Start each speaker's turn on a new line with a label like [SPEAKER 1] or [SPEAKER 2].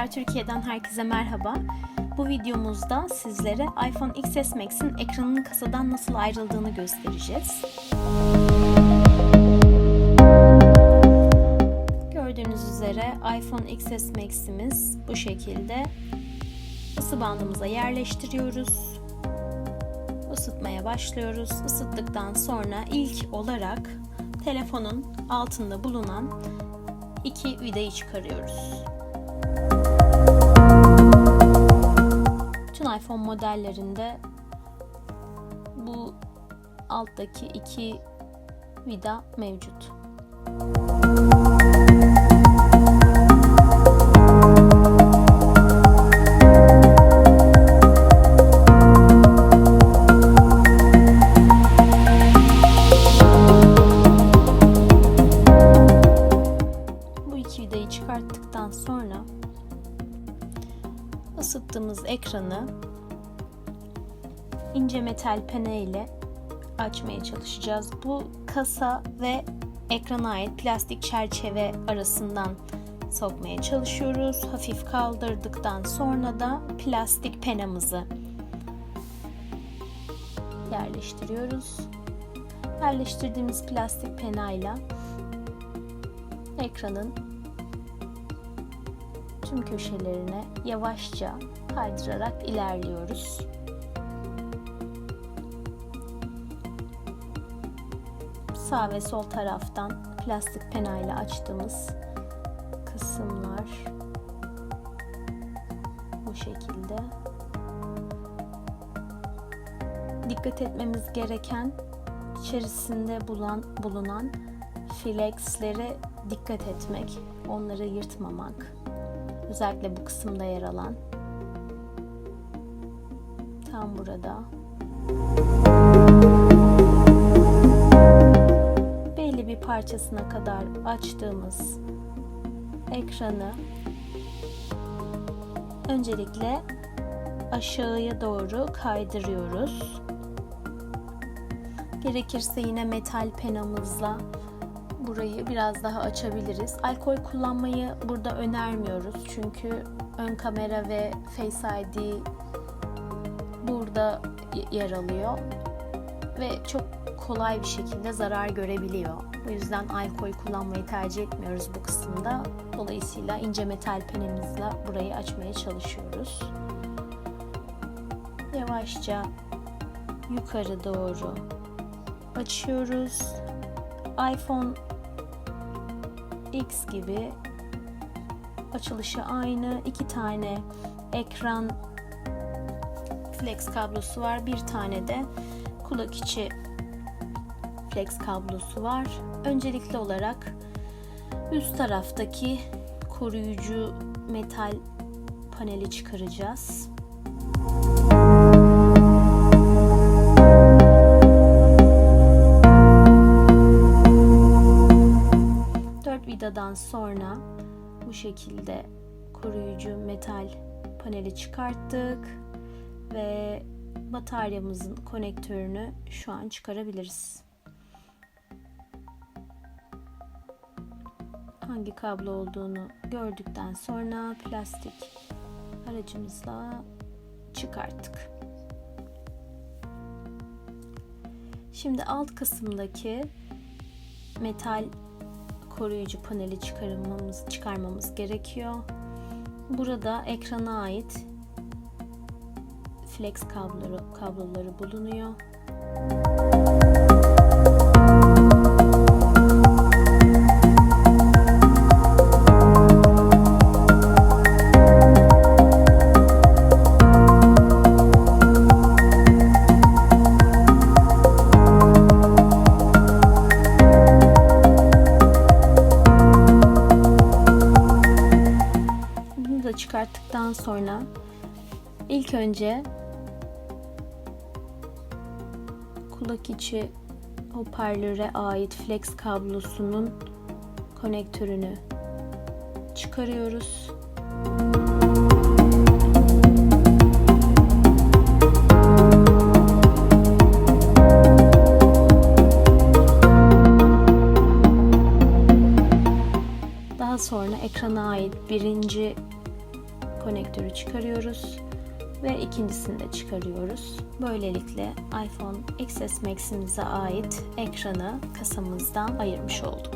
[SPEAKER 1] Bilgisayar Türkiye'den herkese merhaba. Bu videomuzda sizlere iPhone XS Max'in ekranının kasadan nasıl ayrıldığını göstereceğiz. Gördüğünüz üzere iPhone XS Max'imiz bu şekilde ısı bandımıza yerleştiriyoruz. Isıtmaya başlıyoruz. Isıttıktan sonra ilk olarak telefonun altında bulunan iki vidayı çıkarıyoruz. İPhone modellerinde bu alttaki iki vida mevcut. Bu ekranı ince metal pene ile açmaya çalışacağız. Bu kasa ve ekrana ait plastik çerçeve arasından sokmaya çalışıyoruz. Hafif kaldırdıktan sonra da plastik penamızı yerleştiriyoruz. Yerleştirdiğimiz plastik penayla ekranın tüm köşelerine yavaşça kaydırarak ilerliyoruz. Sağ ve sol taraftan plastik penayla açtığımız kısımlar bu şekilde. Dikkat etmemiz gereken içerisinde bulan, bulunan flexlere dikkat etmek, onları yırtmamak. Özellikle bu kısımda yer alan tam burada. Belli bir parçasına kadar açtığımız ekranı öncelikle aşağıya doğru kaydırıyoruz. Gerekirse yine metal penamızla burayı biraz daha açabiliriz. Alkol kullanmayı burada önermiyoruz. Çünkü ön kamera ve Face ID burada yer alıyor ve çok kolay bir şekilde zarar görebiliyor. Bu yüzden alkol kullanmayı tercih etmiyoruz bu kısımda. Dolayısıyla ince metal penemizle burayı açmaya çalışıyoruz. Yavaşça yukarı doğru açıyoruz. iPhone X gibi açılışı aynı. iki tane ekran flex kablosu var. Bir tane de kulak içi flex kablosu var. Öncelikli olarak üst taraftaki koruyucu metal paneli çıkaracağız. Dört vidadan sonra bu şekilde koruyucu metal paneli çıkarttık ve bataryamızın konektörünü şu an çıkarabiliriz. Hangi kablo olduğunu gördükten sonra plastik aracımızla çıkarttık. Şimdi alt kısımdaki metal koruyucu paneli çıkarmamız çıkarmamız gerekiyor. Burada ekrana ait flex kabloları, kabloları bulunuyor. Çıkarttıktan sonra ilk önce kulak içi hoparlöre ait flex kablosunun konektörünü çıkarıyoruz. sonra ekrana ait birinci konektörü çıkarıyoruz ve ikincisini de çıkarıyoruz. Böylelikle iPhone XS Max'imize ait ekranı kasamızdan ayırmış olduk.